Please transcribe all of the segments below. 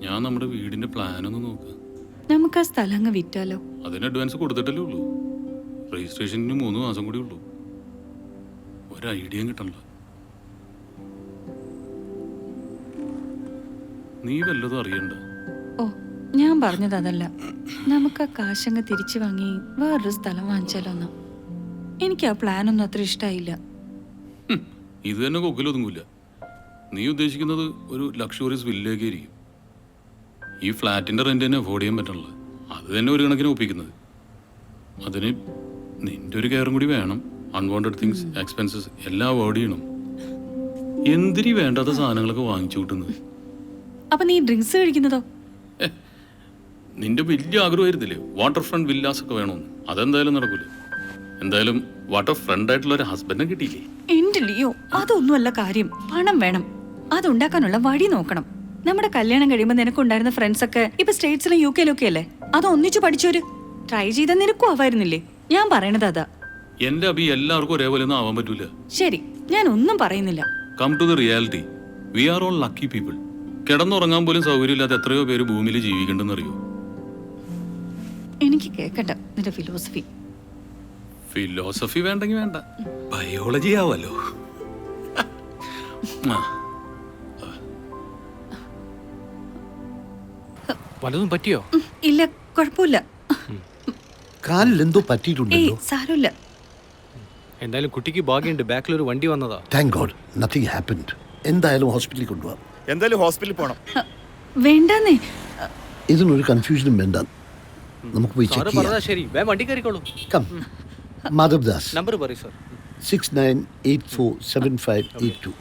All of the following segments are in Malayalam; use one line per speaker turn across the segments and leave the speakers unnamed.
ഞാൻ നമ്മുടെ വീടിന്റെ പ്ലാൻ ഒന്ന് നോക്ക.
നമുക്ക് ആ സ്ഥലം അങ്ങ് വിറ്റാലോ?
അതിന് അഡ്വാൻസ് കൊടുത്തിട്ടല്ലേ ഉള്ളൂ. രജിസ്ട്രേഷന് മൂന്ന് മാസം കൂടി ഉള്ളൂ. ഒരു ഐഡിയ കിട്ടണ്ട നീ വല്ലതും അറിയണ്ട.
ഓ ഞാൻ പറഞ്ഞത് അതല്ല. നമുക്ക് ആ കാശങ്ങ് തിരിച്ചു വാങ്ങി വേറൊരു സ്ഥലം വാങ്ങിച്ചാലോന്ന്. എനിക്ക് ആ പ്ലാനൊന്നും അത്ര
ഇഷ്ടായില്ല. ഇത് തന്നെ കൊക്കിലൊതുങ്ങൂല. നീ ഉദ്ദേശിക്കുന്നത് ഒരു ലക്ഷറീസ് വില്ലേക്ക് ആയിരിക്കും. ഈ ഫ്ലാറ്റിന്റെ റെന്റ് തന്നെ അഫോർഡ് ചെയ്യാൻ പറ്റുള്ളൂ അത് തന്നെ ഒരു കണക്കിന് ഒപ്പിക്കുന്നത്. അതിന് നിന്റെ ഒരു കെയറും കൂടി വേണം. അൺവാണ്ടഡ് തിങ്സ് എക്സ്പെൻസസ് എല്ലാം അവോയ്ഡ് ചെയ്യണം. എന്തിനീ വേണ്ടാത്ത സാധനങ്ങളൊക്കെ വാങ്ങിച്ചു കൂട്ടുന്നത്?
അപ്പൊ നീ ഡ്രിങ്ക്സ് കഴിക്കുന്നതോ?
നിന്റെ വലിയ ആഗ്രഹമായിരുന്നില്ലേ? വാട്ടർ ഫ്രണ്ട് വില്ലാസ് ഒക്കെ വേണമെന്ന് അതെന്തായാലും നടക്കൂല. എന്തായാലും വാട്ടർ ഫ്രണ്ട് ആയിട്ടുള്ള ഒരു ഹസ്ബൻഡിനെ കിട്ടിയില്ലേ?
എന്റെ ലിയോ അതൊന്നുമല്ല കാര്യം. പണം വേണം. അതുണ്ടാക്കാനുള്ള വഴി നോക്കണം. നമ്മുടെ കല്യാണം കഴിയുമ്പോൾ നിനക്കുണ്ടായിരുന്ന ഫ്രണ്ട്സ് ഒക്കെ ഇപ്പൊ സ്റ്റേറ്റ്സിലും യു കെയിലും ഒക്കെ അല്ലേ? അത് ഒന്നിച്ചു പഠിച്ചോര് ട്രൈ ചെയ്ത നിനക്കും ആവായിരുന്നില്ലേ? ഞാൻ പറയണത് അതാ.
എന്റെ അഭി എല്ലാവർക്കും ഒരേപോലെ ഒന്നും ആവാൻ പറ്റൂല.
ശരി ഞാൻ ഒന്നും പറയുന്നില്ല.
Come to the reality we are all lucky people കിടന്നുറങ്ങാൻ പോലും സൗകര്യമില്ലാത്ത എത്രയോ പേര് ഭൂമിയിൽ ജീവിക്കണ്ടെന്നറിയോ?
എനിക്ക് കേക്കട്ടെ നിന്റെ ഫിലോസഫി
ഫിലോസഫി വേണ്ടെങ്കിൽ വേണ്ട. ബയോളജി ആവല്ലോ. ആ,
വല്ലതും പറ്റിയോ?
ഇല്ല കുഴപ്പമില്ല.
കാലിൽ എന്തോ പറ്റിയിട്ടുണ്ടല്ലോ
സാരമില്ല.
എന്തായാലും കുട്ടിക്ക് ഭാഗ്യമുണ്ട് ബാക്കിൽ ഒരു വണ്ടി വന്നതാ.
താങ്ക് ഗോഡ് നത്തിങ് ഹാപ്പൻഡ് എന്തായാലും ഹോസ്പിറ്റലിൽ കൊണ്ടുപോകാം
എന്തായാലും ഹോസ്പിറ്റലിൽ പോകണം
വേണ്ടന്നേ.
ഇതിനൊരു കൺഫ്യൂഷനും വേണ്ട. നമുക്ക് പോയി ചെക്ക് ചെയ്യാം.
ശരി. വേ വണ്ടി കയറിക്കോളൂ.
കം മാധവ് ദാസ്
നമ്പർ പറയ് sir.
Six nine eight four seven five eight two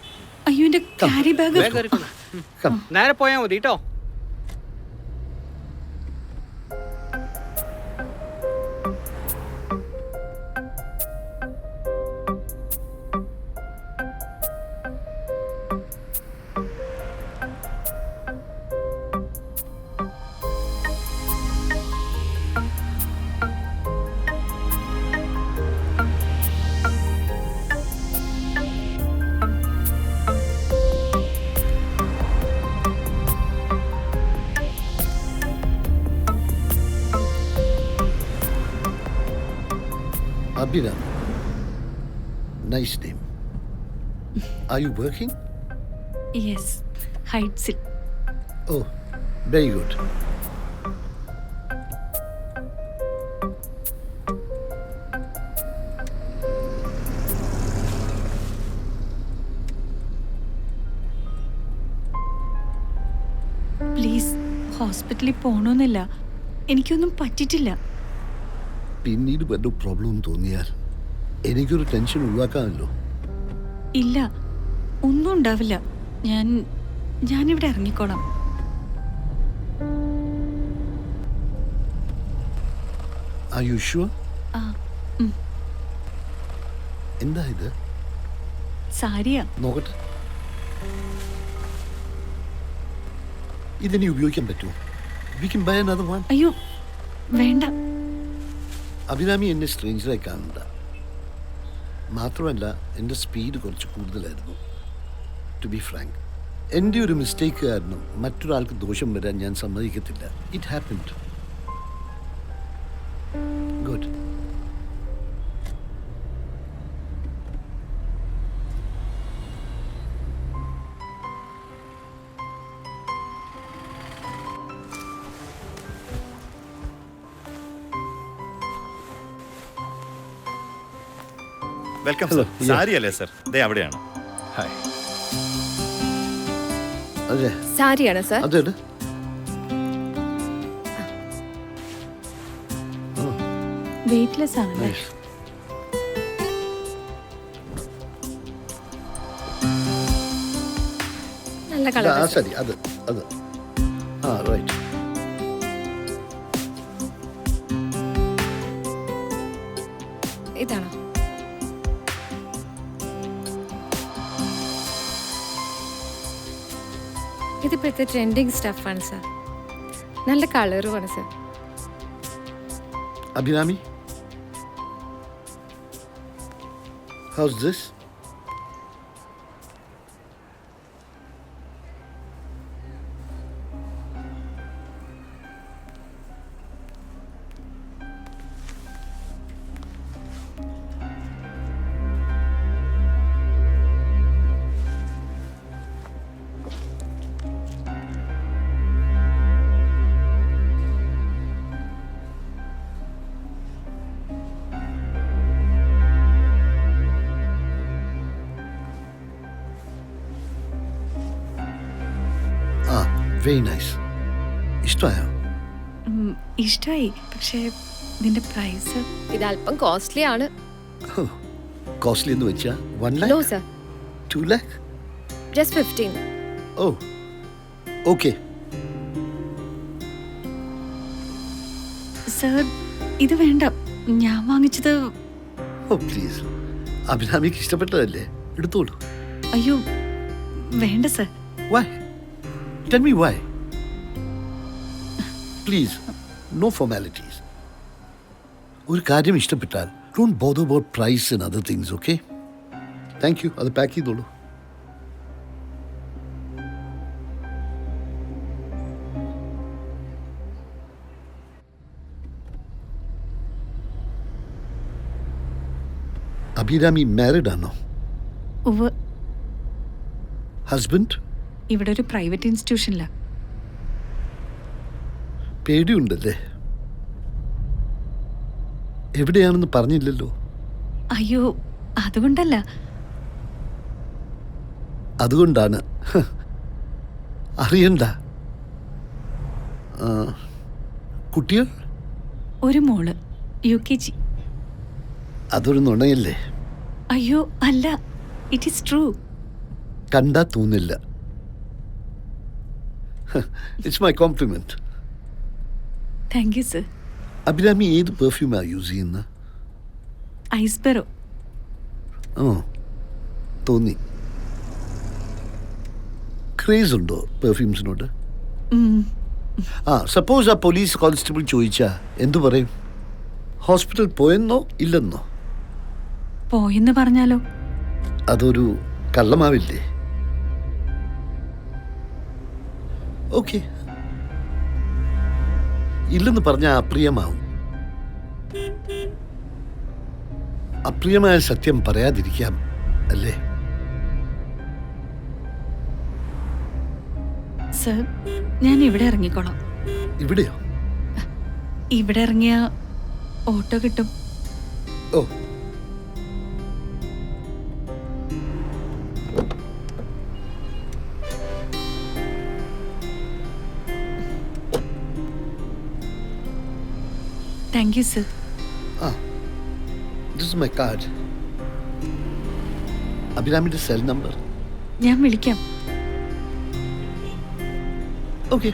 അയ്യോ എന്റെ കാരി ബാഗ്
വേ കയറിക്കോളൂ.
കം
നേരെ പോയാൽ മതി കേട്ടോ
Abhiram. Nice name. Are you working?
Yes ഹൈറ്റ്സിൽ
Oh, very good.
Please ഹോസ്പിറ്റലിൽ പോകണമെന്നില്ല എനിക്കൊന്നും പറ്റിയിട്ടില്ല
പിന്നീട് വല്ല പ്രോബ്ലം തോന്നിയാൽ എനിക്കൊരു ടെൻഷൻ ഒഴിവാക്കാമല്ലോ.
ഇല്ല ഒന്നും ഉണ്ടാവില്ല. ഞാൻ ഞാനിവിടെ ഇറങ്ങിക്കോളാം.
ആർ യു ഷുവർ
ആ ഉം,
എന്താ ഇത്?
സാരിയാ.
നോക്കട്ടെ. ഇതിനി ഉപയോഗിക്കാൻ പറ്റുമോ? We can buy another one
അയ്യോ വേണ്ട.
അഭിരാമി എന്നെ സ്ട്രേഞ്ചറായി കാണണ്ട. മാത്രമല്ല എന്റെ സ്പീഡ് കുറച്ച് കൂടുതലായിരുന്നു. ടു ബി ഫ്രാങ്ക് എന്റെ ഒരു മിസ്റ്റേക്ക് കാരണം മറ്റൊരാൾക്ക് ദോഷം വരാൻ ഞാൻ സമ്മതിക്കത്തില്ല. It happened
welcome sir sari അല്ലേ സർ ദേ അവിടെയാണ്.
ഹായ് അതെ.
സാരിയാണ് സർ
അതെ
വെയിറ്റ്ലെസ് ആണല്ലേ?
നല്ല
ആ
കളർ
സരി അത് അത്. ആ റൈറ്റ്
ഇതാണോ? ഇതിപ്പോഴത്തെ ട്രെൻഡിങ് സ്റ്റഫാണ് സാർ നല്ല കളറുമാണ് sir
Abhirami? How's this very nice ഇഷ്ടമായോ?
ഇഷ്ടായി. പക്ഷേ ഇതിന്റെ പ്രൈസ്
ഇത് അല്പം കോസ്റ്റ്ലി ആണ്
കോസ്റ്റ്ലി എന്ന് വെച്ചാ one
no sir
two lakh
just fifteen
oh okay
sir ഇത് വേണ്ട. ഞാൻ വാങ്ങിച്ചത്
ഓ പ്ലീസ് അഭിരാമിക്ക് ഇഷ്ടപ്പെട്ടതല്ലേ? എടുത്തോളൂ.
അയ്യോ വേണ്ട sir
why tell me why. Please, no formalities. ഒരു കാര്യം ഇഷ്ടപ്പെട്ടാൽ don't bother about price and other things okay thank you അത് പാക്ക് ചെയ്തോളൂ. അഭിരാമി മാരിഡ് ആണോ? ഹസ്ബൻഡ്
ഇവിടെ ഒരു പ്രൈവറ്റ് ഇൻസ്റ്റിറ്റ്യൂഷനിലാ.
പേടിയുണ്ടല്ലേ? എവിടെയാണെന്ന് പറഞ്ഞില്ലല്ലോ.
അയ്യോ അതുകൊണ്ടല്ല.
അതുകൊണ്ടാണ്. അറിയണ്ട. കുട്ടികൾ
ഒരു മോൾ യു കെ ജി.
അതൊരു നുണയല്ലേ?
അയ്യോ അല്ല ഇറ്റ് ഈസ് ട്രൂ
കണ്ടാ തോന്നില്ല. It's my compliment
thank you sir
Abhirami ഏത് പെർഫ്യൂമാ യൂസ് ചെയ്യുന്ന
ഐസ്ബെറോ
ഓ തോന്നി ക്രേസ് ഉണ്ടോ പെർഫ്യൂംസിനോട് ആ സപ്പോസ് ആ പോലീസ് കോൺസ്റ്റബിൾ ചോദിച്ചാ എന്തു പറയും? ഹോസ്പിറ്റൽ പോയെന്നോ ഇല്ലെന്നോ?
പോയെന്ന് പറഞ്ഞാലോ?
അതൊരു കള്ളമാവില്ലേ? ഓക്കെ. ഇല്ലെന്ന് പറഞ്ഞ അപ്രിയമാവും. അപ്രിയമായ സത്യം പറയാതിരിക്കാം അല്ലേ?
സർ ഞാൻ ഇവിടെ ഇറങ്ങിക്കോളാം.
ഇവിടെയോ?
ഇവിടെ ഇറങ്ങിയ ഓട്ടോ കിട്ടും.
ഓ
thank you sir
this my card അഭിരാമിയുടെ സെൽ നമ്പർ
ഞാൻ വിളിക്കാം.
Okay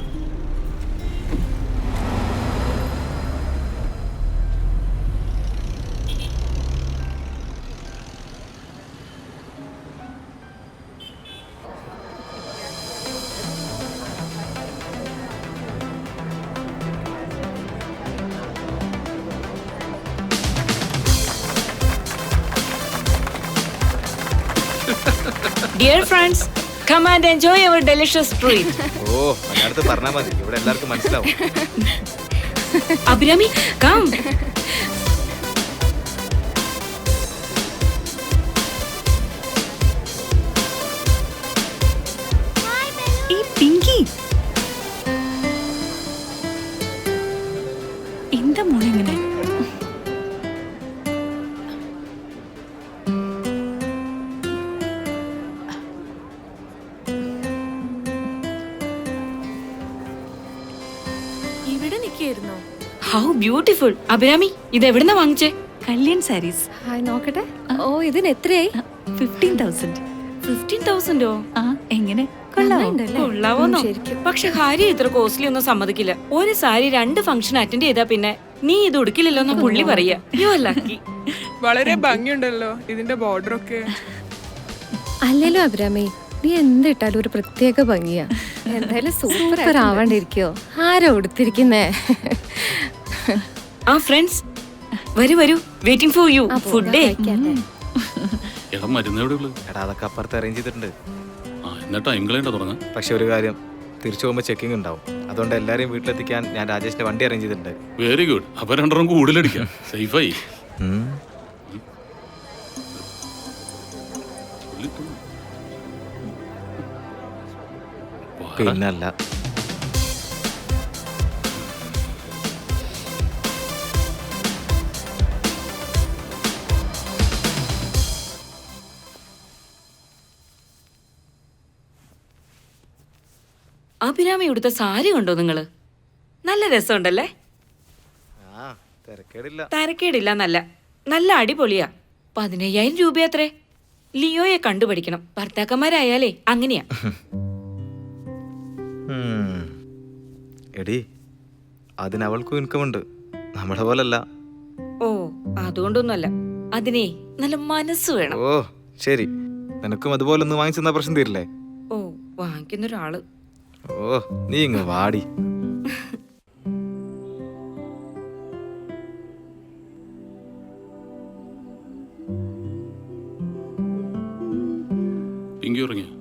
and enjoy our delicious treat.
Oh അതിനടുത്ത് പറഞ്ഞാൽ മതി ഇവിടെ എല്ലാവർക്കും മനസ്സിലാവും.
ഈ പിങ്കി എന്താ മോളെ
ബ്യൂട്ടിഫുൾ അഭിരാമി ഇത് എവിടുന്ന വാങ്ങിച്ചേ?
കല്യാൺ സാരീസ്.
ഹായ് നോക്കട്ടെ. ഓ ഇതിന് എത്രയായി?
ഫിഫ്റ്റീൻ തൗസൻഡ്
ഫിഫ്റ്റീൻ തൗസൻഡോ
ആ എങ്ങനെ?
കൊള്ളാവോന്നോ പക്ഷെ ഹാരി ഇത്ര കോസ്റ്റ്ലി ഒന്നും സമ്മതിക്കില്ല. ഒരു സാരി രണ്ട് ഫംഗ്ഷൻ അറ്റൻഡ് ചെയ്താ പിന്നെ നീ ഇത് ഉടുക്കില്ലല്ലോ എന്ന് പുള്ളി പറയാ. യു ആർ ലക്കി
വളരെ ഭംഗിയുണ്ടല്ലോ ഇതിന്റെ ബോർഡർ ഒക്കെ.
അല്ലല്ലോ അഭിരാമി നീ എന്തിട്ടാലും ഒരു പ്രത്യേക ഭംഗിയാ. എന്തായാലും സൂപ്പർ ആവാണ്ടിരിക്കോ ആരോ ഉടുത്തിരിക്കുന്നേ?
ആ ഫ്രണ്ട്സ് വരൂ വരൂ. വെയിറ്റിംഗ് ഫോർ യു ഫുഡ്
എടാ മരുന്ന് എവിടെ ഉള്ളത്?
എടാ അതൊക്കെ അപ്പുറത്ത് അറേഞ്ച് ചെയ്തിട്ടുണ്ട്.
ആ എന്നാ ടൈം കളയണ്ട തുടങ്ങാം
പക്ഷെ ഒരു കാര്യം. തിരിച്ചു പോകുമ്പോൾ ചെക്കിംഗ് ഉണ്ടാവും. അതുകൊണ്ട് എല്ലാരെയും വീട്ടിലെത്തിക്കാൻ ഞാൻ രാജേഷിന്റെ വണ്ടി അറേഞ്ച് ചെയ്തിട്ടുണ്ട്.
വെരി ഗുഡ് അപ്പൊ രണ്ടെണ്ണം കൂടുതലടിക്കാം. സേഫായി.
പിന്നല്ല.
അഭിരാമി ഉടുത്ത സാരി കണ്ടോ നിങ്ങൾ? നല്ല രസമുണ്ടല്ലേ?
തിരക്കേടില്ല.
നല്ല നല്ല അടിപൊളിയാ. പതിനയ്യായിരം രൂപയത്രേ. ലിയോയെ കണ്ടുപഠിക്കണം. ഭർത്താക്കന്മാരായാലേ അങ്ങനെയാ.
എടി അതിനവൾക്കും ഇൻകം ഉണ്ട് നമ്മളെ പോലല്ല.
ഓ അതുകൊണ്ടൊന്നുമല്ല. അതിനെ നല്ല മനസ്സ് വേണം.
ഓ ശരി. നിനക്കും അതുപോലെ ഒന്ന് വാങ്ങിച്ചെന്നാ പ്രശ്നം തീരില്ലേ?
ഓ വാങ്ങിക്കുന്ന ഒരാൾ
ഓ നീ ഇങ്ങ് വാടി.
പിങ്കി ഉറങ്ങിയ?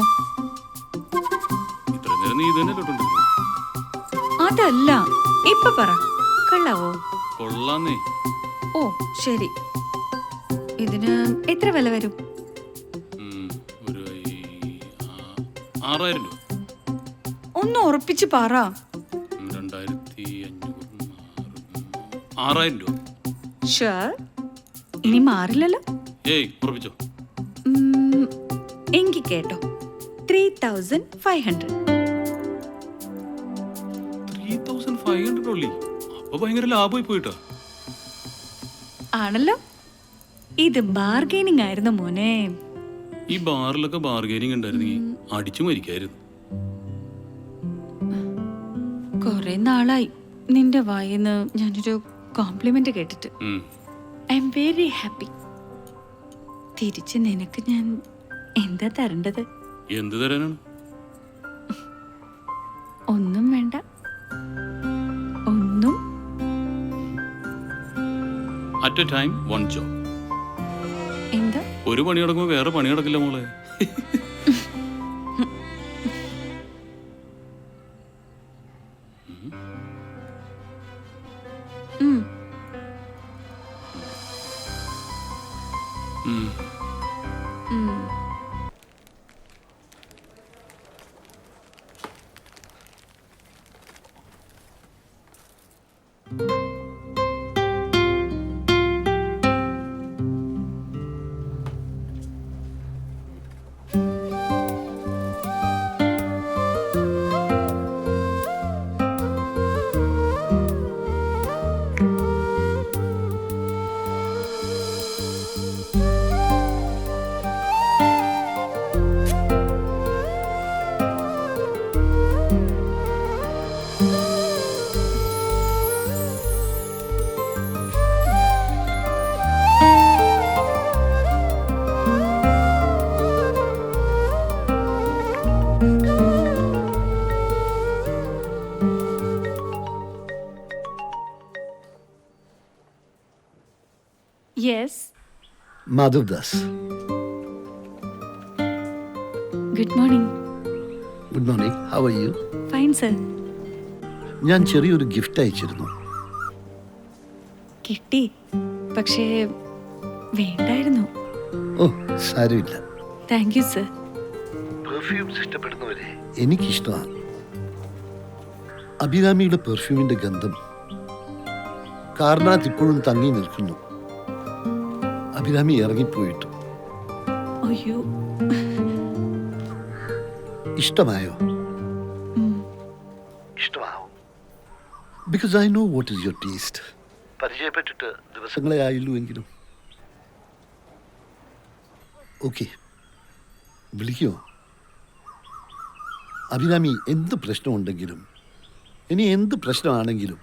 എങ്ങനെയുണ്ട് ഇപ്പൊ
ഇത്ര നേരം നീ ഇത് തന്നെ
അതല്ല ഇപ്പൊ പറ. കള്ളാവോ?
കൊള്ളാന്നേ.
ഓ ശരി. ഇതിന് എത്ര വില വരും? ഒന്ന് ഉറപ്പിച്ച് പറ. ഇനി മാറില്ലല്ലോ?
ഏയ് ഉറപ്പിച്ചോ.
എങ്കി കേട്ടോ. Three thousand five hundred
three thousand five hundred ഉള്ളി. അപ്പൊ ഭയങ്കര ലാഭമായി പോയിട്ടോ.
ആണല്ലോ. ഇത് ബാർഗെയിനിങ് ആയിരുന്നു മോനെ.
ഈ ബാറിലൊക്കെ ബാർഗെയിനിങ് ഉണ്ടായിരുന്നെങ്കിൽ അടിച്ചു മരിക്കായിരുന്നു.
കുറെ നാളായി. നിന്റെ വായിന്ന് ഞാനൊരു കോംപ്ലിമെന്റ് കേട്ടിട്ട്. ഐ എം വെരി ഹാപ്പി തിരിച്ച് നിനക്ക് ഞാൻ എന്താ തരേണ്ടത്?
എന്ത് തരാനാണ്?
ഒന്നും വേണ്ട. ഒന്നും.
At a time one job
എന്താ?
ഒരു പണി നടക്കുമ്പോൾ വേറെ പണി നടക്കില്ല മോളെ. Thank
you. Yes
Madhav Das.
Good morning
good morning how are you
fine sir
ഞാൻ ചെറിയൊരു ഗിഫ്റ്റ് അയച്ചിരുന്നു.
കിട്ടി. പക്ഷേ വേണ്ടായിരുന്നു.
ഓ സാരമില്ല.
താങ്ക് യു സർ
പെർഫ്യൂംസ് ഇഷ്ടപ്പെടുന്നവരെ എനിക്കിഷ്ടമാണ്. അഭിരാമിയുടെ പെർഫ്യൂമിന്റെ ഗന്ധം ഇപ്പോഴും തങ്ങി നിൽക്കുന്നു. അഭിരാമി ഇറങ്ങിപ്പോയിട്ടു
അയ്യോ
ഇഷ്ടമായോ. ഇഷ്ടമാവും because I know what is your taste പരിചയപ്പെട്ടിട്ട് ദിവസങ്ങളെ ആയുള്ളൂ എങ്കിലും ഓക്കെ വിളിക്കുമോ അഭിരാമി എന്ത് പ്രശ്നമുണ്ടെങ്കിലും ഇനി എന്ത് പ്രശ്നമാണെങ്കിലും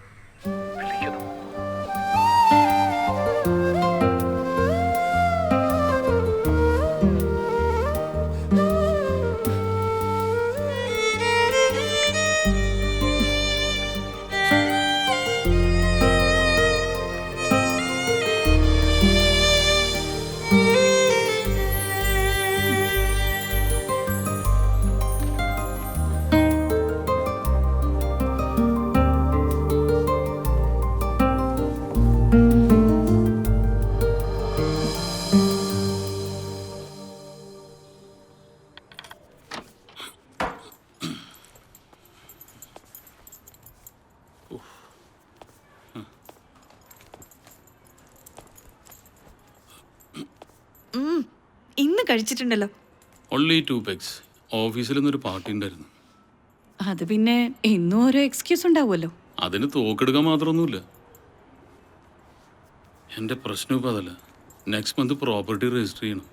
കഴിച്ചിട്ടുണ്ടല്ലോ.
ഓൺലി ടു പെക്സ് ഓഫീസിൽ നിന്നൊരു പാർട്ടി ഉണ്ടായിരുന്നു.
അത് പിന്നെ എന്നും ഓരോ എക്സ്ക്യൂസ് ഉണ്ടാവുമല്ലോ.
അതിന് തോക്കെടുക്കാൻ മാത്രമൊന്നുമില്ല. എന്റെ പ്രശ്നം ഇപ്പം അതല്ല. നെക്സ്റ്റ് മന്ത് പ്രോപ്പർട്ടി രജിസ്റ്റർ ചെയ്യണം.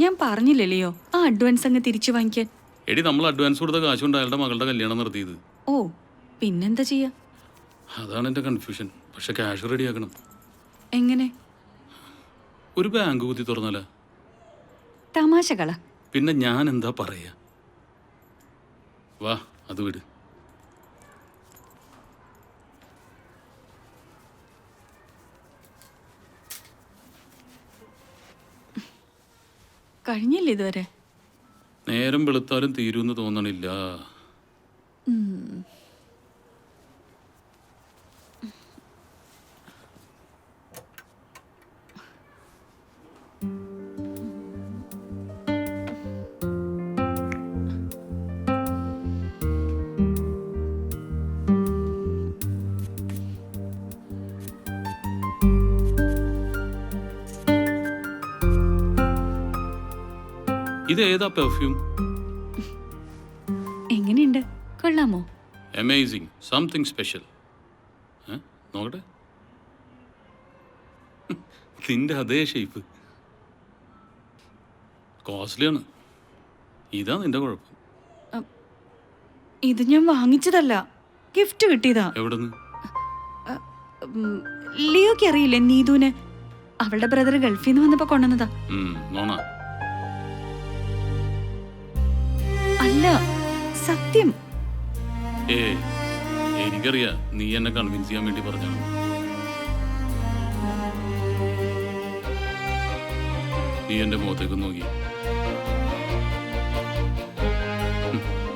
ഞാൻ പറഞ്ഞില്ലേ ലിയോ? ആ അഡ്വാൻസ് അങ്ങ് തിരിച്ചു വാങ്ങിക്കാൻ.
എടി നമ്മൾ അഡ്വാൻസ് കൊടുത്ത കാശ് കൊണ്ട് അയാളുടെ മകളുടെ കല്യാണം നടത്തിയത്.
ഓ പിന്നെന്താ ചെയ്യാ?
അതാണ് എന്റെ കൺഫ്യൂഷൻ പക്ഷെ ക്യാഷ് റെഡിയാക്കണം
എങ്ങനെ?
ഒരു ബാങ്ക് കുത്തി തുറന്നാല?
തമാശകള.
പിന്നെ ഞാൻ എന്താ പറയാ? വാ അത് വിട്.
കഴിഞ്ഞില്ല ഇതുവരെ?
നേരം വെളുത്താലും തീരുമെന്ന് തോന്നണില്ല. ഇത് ഏതാ പെർഫ്യൂം
എങ്ങനെയുണ്ട്? കൊള്ളാമോ?
അമേസിങ് സംതിങ് സ്പെഷ്യൽ നോക്കട്ടെ. നിന്റെ അതേ ഷേപ്പ് കോസ്റ്റ്ലിയാണ് ഇതാ നിന്റെ കുഴപ്പം.
ഇത് ഞാൻ വാങ്ങിച്ചതല്ല. ഗിഫ്റ്റ് കിട്ടിയതാ. എവിടുന്ന്? ലിയോക്ക് അറിയില്ലേ നീതുവിന്? അവളുടെ ബ്രദർ ഗൾഫിൽ നിന്ന് വന്നപ്പോ കൊണ്ടുവന്നതാ.
നോണ.
അല്ല സത്യം.
ഏ എനിക്കറിയാം. നീ എന്നെ കൺവിൻസ് ചെയ്യാൻ വേണ്ടി പറഞ്ഞാണ് നീ എന്റെ മുഖത്തേക്ക് നോക്കി.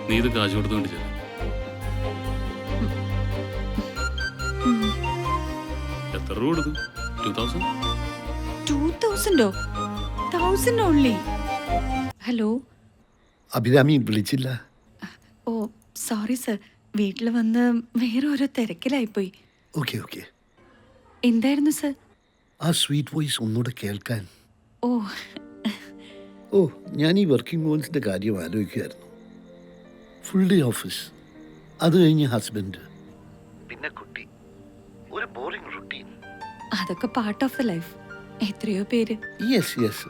നീ ഇത് കാശ് കൊടുത്തുകൊണ്ട് ചെയ്തു എത്ര രൂപ കൊടുത്തു? ടു തൗസൻഡ്
ടൂ തൗസൻഡോ തൗസൻഡ് ഓൺലി ഹലോ
അഭിരാമി വിളിച്ചില്ല.
ഓ സോറി സർ വീട്ടിൽ വന്ന് വേറെ ഓരോ തിരക്കിലായിപ്പോയി.
ഓക്കെ ഓക്കെ
എന്തായിരുന്നു സർ
ആ സ്വീറ്റ് വോയിസ് ഒന്നുകൂടെ കേൾക്കാൻ.
ഓ.
ഓ ഞാൻ ഈ വർക്കിംഗ് വുമൻസിന്റെ കാര്യം ആലോചിക്കുമായിരുന്നു ഫുൾ ഡേ ഓഫീസ് അത് കഴിഞ്ഞ് ഹസ്ബൻഡ് പിന്നെ കുട്ടി. ഒരു ബോറിംഗ് റുട്ടീൻ
അതൊക്കെ പാർട്ട് ഓഫ് ദ ലൈഫ് എത്രയോ പേര്.
യെസ് യെസ്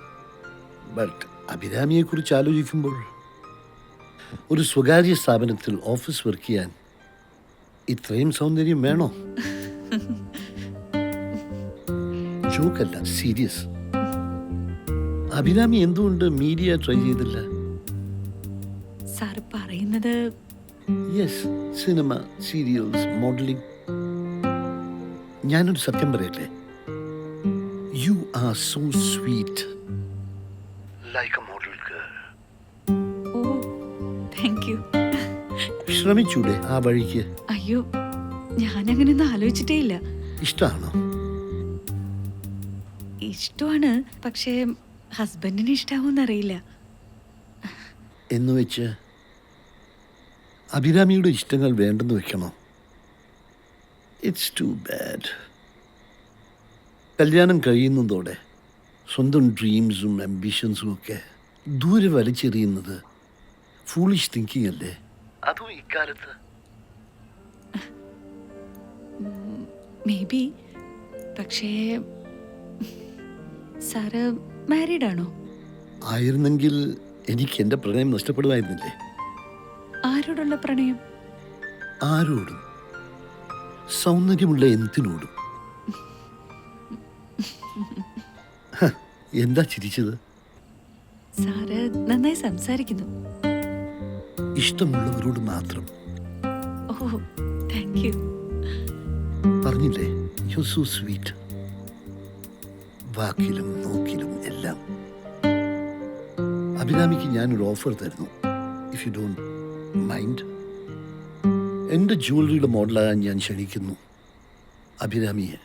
ബട്ട് അഭിരാമിയെക്കുറിച്ച് ആലോചിക്കുമ്പോൾ ഒരു സ്വകാര്യ സ്ഥാപനത്തിൽ ഓഫീസ് വർക്ക് ചെയ്യാൻ ഇത്രയും സൗന്ദര്യം വേണോ? ജോക്കല്ല സീരിയസ്. അഭിരാമി എന്തുകൊണ്ട് മീഡിയ ട്രൈ ചെയ്തില്ല?
സാർ പറയുന്നത്
യെസ് സിനിമ സീരിയൽസ് മോഡലിംഗ് ഞാനൊരു സത്യം പറയട്ടെ? You are so sweet like a model girl ശ്രമിച്ചൂടെ ആ വഴിക്ക്?
അയ്യോ ഞാൻ അങ്ങനെ ഒന്നും ആലോചിച്ചിട്ടേ ഇല്ല
ഇഷ്ടമാണോ
ഇഷ്ടമാണ് പക്ഷേ ഹസ്ബൻഡിന് ഇഷ്ടാവോന്നറിയില്ല.
എന്ന് വെച്ച് അഭിരാമിയുടെ ഇഷ്ടങ്ങൾ വേണ്ടെന്ന് വെക്കണോ? ഇറ്റ്സ് ടു ബാഡ് കല്യാണം കഴിയുന്നതോടെ സ്വന്തം ഡ്രീംസും അംബിഷൻസും ഒക്കെ ദൂരെ വലിച്ചെറിയുന്നത് ഫൂളിഷ് തിങ്കിങ് അല്ലേ? അതും ഇക്കാലത്ത്.
മേ ബി പക്ഷേ സാറ് മാരീഡ് ആണോ?
ആയിരുന്നെങ്കിൽ എനിക്ക് എന്റെ പ്രണയം നഷ്ടപ്പെടുമായിരുന്നില്ലേ?
ആരോടുള്ള പ്രണയം?
ആരോടും. സൗന്ദര്യമുള്ള എന്തിനോടും? എന്താ ചിരിച്ചത്?
സാറ് നന്നായി സംസാരിക്കുന്നു.
ഇഷ്ടമുള്ളവരോട് മാത്രം.
ഓ താങ്ക് യു
പറഞ്ഞില്ലേ? യു സോ സ്വീറ്റ് വാക്കിലും നോക്കിലും എല്ലാം. അഭിരാമിക്ക് ഞാനൊരു ഓഫർ തരുന്നു. ഇഫ് യു ഡോണ്ട് മൈൻഡ് എന്റെ ജുവലറിയുടെ മോഡലാകാൻ ഞാൻ ക്ഷണിക്കുന്നു. അഭിരാമിയെ.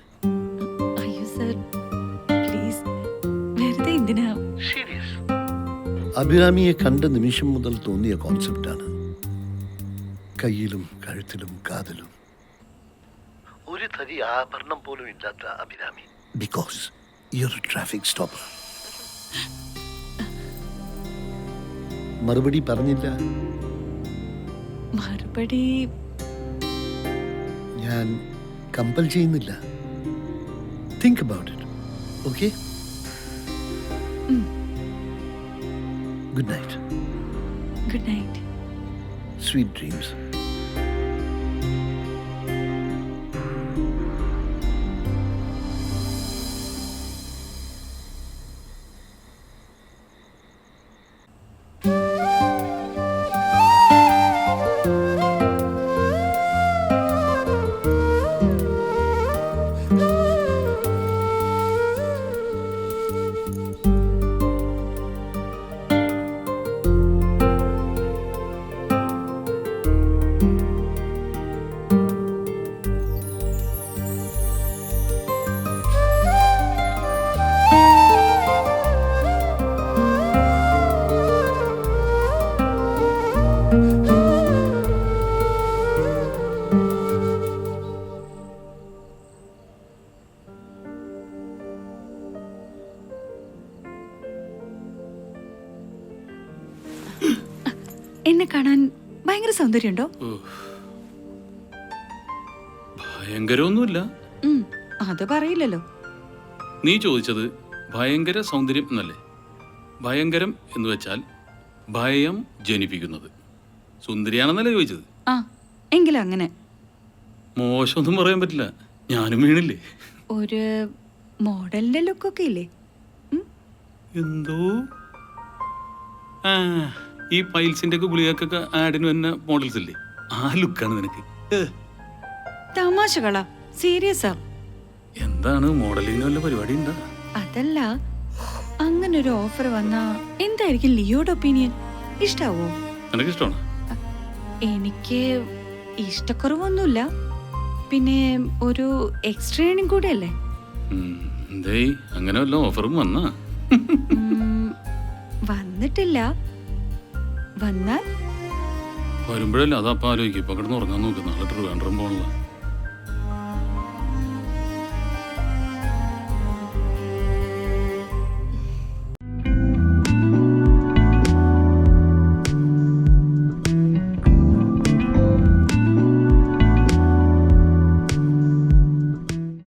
അയ്യോ സർ പ്ലീസ് വെറുതെ എന്തിനാ?
അഭിരാമിയെ കണ്ട നിമിഷം മുതൽ തോന്നിയ കോൺസെപ്റ്റാണ്. കയ്യിലും കഴുത്തിലും കാതിലും. ഒരു തരി ആഭരണം പോലും ഇല്ലാത്ത Abhirami. Because your traffic stopper മറുപടി പറഞ്ഞില്ല.
മറുപടി
ഞാൻ കമ്പൽ ചെയ്യുന്നില്ല. Think about it okay good night
good night
sweet dreams
എന്നെ കാണാൻ ഭയങ്കര സൗന്ദര്യമുണ്ടോ?
ഭയങ്കരമൊന്നുമില്ല.
അത് പറയില്ലല്ലോ.
നീ ചോദിച്ചത് ഭയങ്കര സൗന്ദര്യം എന്നല്ലേ? ഭയങ്കരം എന്ന് വെച്ചാൽ ഭയം ജനിപ്പിക്കുന്നത്. സുന്ദരിയാണെന്നല്ലേ ചോദിച്ചത്?
ആ എങ്കിലും അങ്ങനെ.
മോശമൊന്നും പറയാൻ പറ്റില്ല. ഞാനും വീണില്ലേ?
ഒരു മോഡലിന്റെ ലുക്കൊക്കെ ഇല്ലേ?
എന്തോ? ആ. ഈ പൈൽസിന്റെ ഒക്കെ ഗുളികക്കൊക്കെ ആഡിന് വന്ന മോഡൽസ് ഇല്ലേ? ആ ലുക്കാണ് നിനക്ക്.
തമാശകളാ. ആ.
എന്താണ് മോഡലിംഗ് വല്ല പരിപാടി ഉണ്ടോ?
അതല്ല അങ്ങനെ ഒരു ഓഫർ വന്നാ എന്തായിരിക്കും ലിയോയുടെ ഒപ്പീനിയൻ ഇഷ്ടാവോ?
നിനക്ക് ഇഷ്ടമാണ്
എനിക്ക് ഇഷ്ടക്കുറവൊന്നുമില്ല. പിന്നെ ഒരു എക്സ്ട്രേണിങ് കൂടെ അല്ലേ
അങ്ങനെ വല്ല ഓഫറും വന്നാ?
വന്നിട്ടില്ല. വന്നാൽ?
വരുമ്പോഴല്ലേ അതപ്പം ആലോചിക്കും ഇപ്പൊ കിടന്ന് ഉറങ്ങാൻ നോക്ക്. നാളെ ട്രിവാൻഡ്രം പോകണില്ല